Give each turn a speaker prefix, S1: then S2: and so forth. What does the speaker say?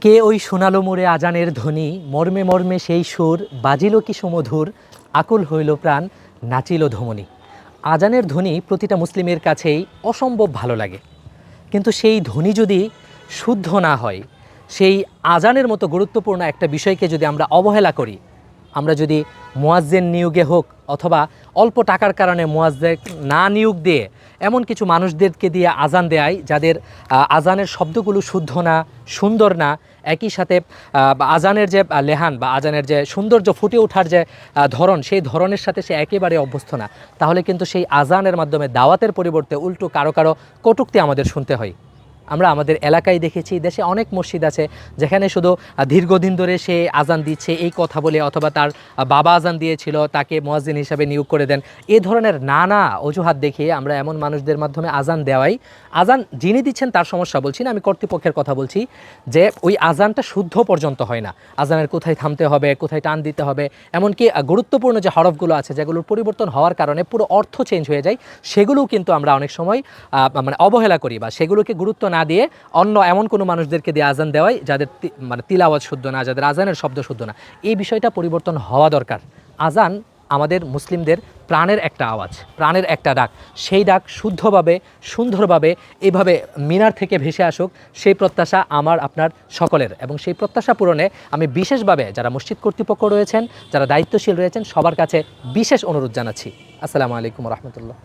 S1: কে ওই সোনালো মোড়ে আজানের ধ্বনি? মর্মে মর্মে সেই সুর, বাজিল কি সুমধুর? আকুল হইল প্রাণ, নাচিল ধমনি। আজানের ধ্বনি প্রতিটা মুসলিমের কাছেই অসম্ভব ভালো লাগে। কিন্তু সেই ধ্বনি যদি শুদ্ধ না হয়, সেই আজানের মতো গুরুত্বপূর্ণ একটা বিষয়কে যদি আমরা অবহেলা করি আমরা যদি মোয়াজ্জেন নিয়োগে হোক অথবা অল্প টাকার কারণে মোয়াজ্জেন না নিয়োগ দিয়ে এমন কিছু মানুষদেরকে দিয়ে আজান দেয় যাদের আজানের শব্দগুলো শুদ্ধ না, সুন্দর না, একই সাথে আজানের যে লেহান বা আজানের যে সৌন্দর্য ফুটে ওঠার যে ধরন, সেই ধরনের সাথে সে একেবারে অভ্যস্ত না। তাহলে কিন্তু সেই আজানের মাধ্যমে দাওয়াতের পরিবর্তে উল্টো কারও কারও কটুক্তি আমাদের শুনতে হয়। আমরা আমাদের এলাকায় দেখেছি, দেশে অনেক মসজিদ আছে যেখানে শুধু দীর্ঘদিন ধরে সে আজান দিচ্ছে, এই কথা বলে অথবা তার বাবা আজান দিয়েছিল, তাকে মোয়াজ্জিন হিসাবে নিয়োগ করে দেন। এ ধরনের নানা অজুহাত দেখিয়ে আমরা এমন মানুষদের মাধ্যমে আজান দেওয়াই। আজান যিনি দিচ্ছেন তার সমস্যা বলছি না, আমি কর্তৃপক্ষের কথা বলছি যে ওই আজানটা শুদ্ধ পর্যন্ত হয় না। আজানের কোথায় থামতে হবে, কোথায় টান দিতে হবে, এমনকি গুরুত্বপূর্ণ যে হরফগুলো আছে যেগুলোর পরিবর্তন হওয়ার কারণে পুরো অর্থ চেঞ্জ হয়ে যায়, সেগুলোও কিন্তু আমরা অনেক সময় মানে অবহেলা করি বা সেগুলোকে গুরুত্ব না দিয়ে অন্য এমন কোনো মানুষদেরকে দিয়ে আজান দেওয়াই যাদের মানে তিলাওয়াজ শুদ্ধ না, যাদের আজানের শব্দ শুদ্ধ না। এই বিষয়টা পরিবর্তন হওয়া দরকার। আজান আমাদের মুসলিমদের প্রাণের একটা আওয়াজ, প্রাণের একটা ডাক। সেই ডাক শুদ্ধভাবে, সুন্দরভাবে এইভাবে মিনার থেকে ভেসে আসুক, সেই প্রত্যাশা আমার, আপনার সকলের। এবং সেই প্রত্যাশা পূরণে আমি বিশেষভাবে যারা মসজিদ কর্তৃপক্ষ রয়েছেন, যারা দায়িত্বশীল রয়েছেন, সবার কাছে বিশেষ অনুরোধ জানাচ্ছি। আসসালামু আলাইকুম রহমতুল্লাহ।